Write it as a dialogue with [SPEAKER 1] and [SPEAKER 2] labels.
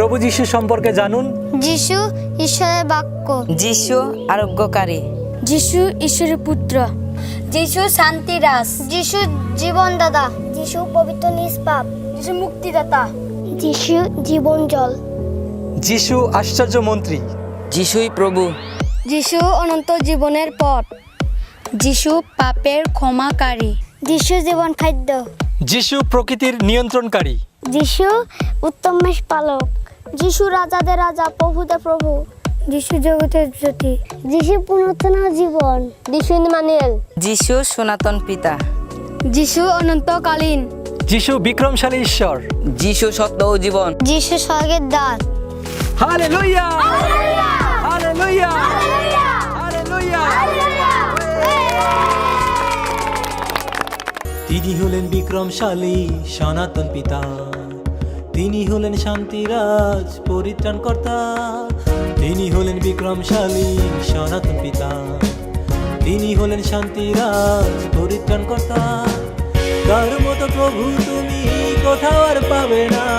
[SPEAKER 1] প্রভু যিশু সম্পর্কে জানুন।
[SPEAKER 2] যিশু ঈশ্বরের বাক্য।
[SPEAKER 3] যিশু আরোগ্যকারী।
[SPEAKER 2] যিশু ঈশ্বরের পুত্র। যিশু শান্তিরাস যিশু জীবনদাতা। যিশু পবিত্র নিষ্পাপ। যিশু মুক্তিদাতা। যিশু জীবন জল।
[SPEAKER 1] যিশু আশ্চর্য মন্ত্রী।
[SPEAKER 3] যিশুই প্রভু।
[SPEAKER 2] যিশু অনন্ত জীবনের পথ। যিশু পাপের ক্ষমাকারী। যিশু জীবন খাদ্য।
[SPEAKER 1] যিশু প্রকৃতির নিয়ন্ত্রণকারী।
[SPEAKER 2] যিশু উত্তম পালক যিশু রাজাদের রাজা প্রভুদের প্রভু। যিশু জগতের জ্যোতি। যিশু পুনরুত্থান ও জীবন। যিশু ইমানুয়েল।
[SPEAKER 3] যিশু সনাতন পিতা।
[SPEAKER 2] যিশু অনন্তকালীন।
[SPEAKER 1] যিশু বিক্রমশালী ঈশ্বর।
[SPEAKER 3] যিশু সত্য ও জীবন।
[SPEAKER 2] যিশু স্বর্গের দ্বার।
[SPEAKER 1] হালেলুয়া! হালেলুয়া! হালেলুয়া!
[SPEAKER 4] তিনি হলেন বিক্রমশালী সনাতন পিতা। তিনি হলেন শান্তিরাজ, পরিত্রাণকর্তা। তিনি হলেন বিক্রমশালী, সনাতন পিতা। তিনি হলেন শান্তিরাজ, পরিত্রাণকর্তা। তার মতো প্রভু তুমি কোথাও আর পাবে না।